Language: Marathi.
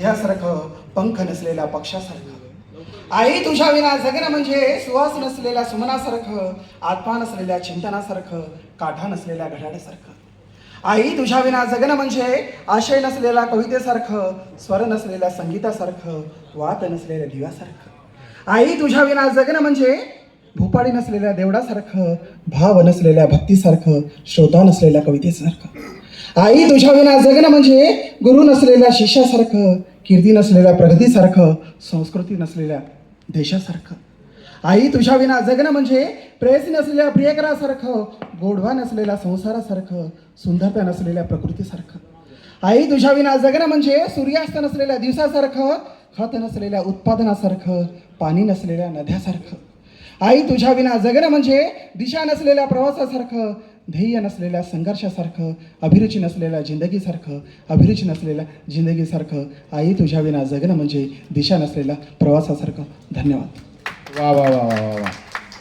ह्यासारखं पंख नसलेल्या पक्षासारखं. आई तुझ्या विना जगणं म्हणजे सुवास नसलेल्या सुमनासारखं आत्मा नसलेल्या चिंतनासारखं काठा नसलेल्या घड्याळासारखं. आई तुझ्या विना जगणं म्हणजे आशय नसलेल्या कवितेसारखं स्वर नसलेल्या संगीतासारखं वात नसलेल्या दिव्यासारखं. आई तुझ्या विना जगणं म्हणजे भूपाळी नसलेल्या देवडासारखं भाव नसलेल्या भक्तीसारखं श्रोता नसलेल्या कवितेसारखं. आई तुझ्या विना जगणं म्हणजे गुरु नसलेल्या शिष्यासारखं कीर्ती नसलेल्या प्रगतीसारखं संस्कृती नसलेल्या देशासारखं. आई तुझ्या विना जगणं म्हणजे प्रेयसी नसलेल्या प्रियकरासारखं गोडवा नसलेल्या संसारासारखं सुंदरता नसलेल्या प्रकृतीसारखं. आई तुझ्या विना जगणं म्हणजे सूर्यास्त नसलेल्या दिवसासारखं खत नसलेल्या उत्पादनासारखं पाणी नसलेल्या नद्यासारखं. आई तुझ्या विना जगणं म्हणजे दिशा नसलेल्या प्रवासासारखं ध्येय नसलेल्या संघर्षासारखं अभिरुची नसलेल्या जिंदगीसारखं अभिरुची नसलेल्या जिंदगीसारखं आई तुझ्या विना जगणं म्हणजे दिशा नसलेल्या प्रवासासारखं. धन्यवाद. वा वा वा वा वा वा.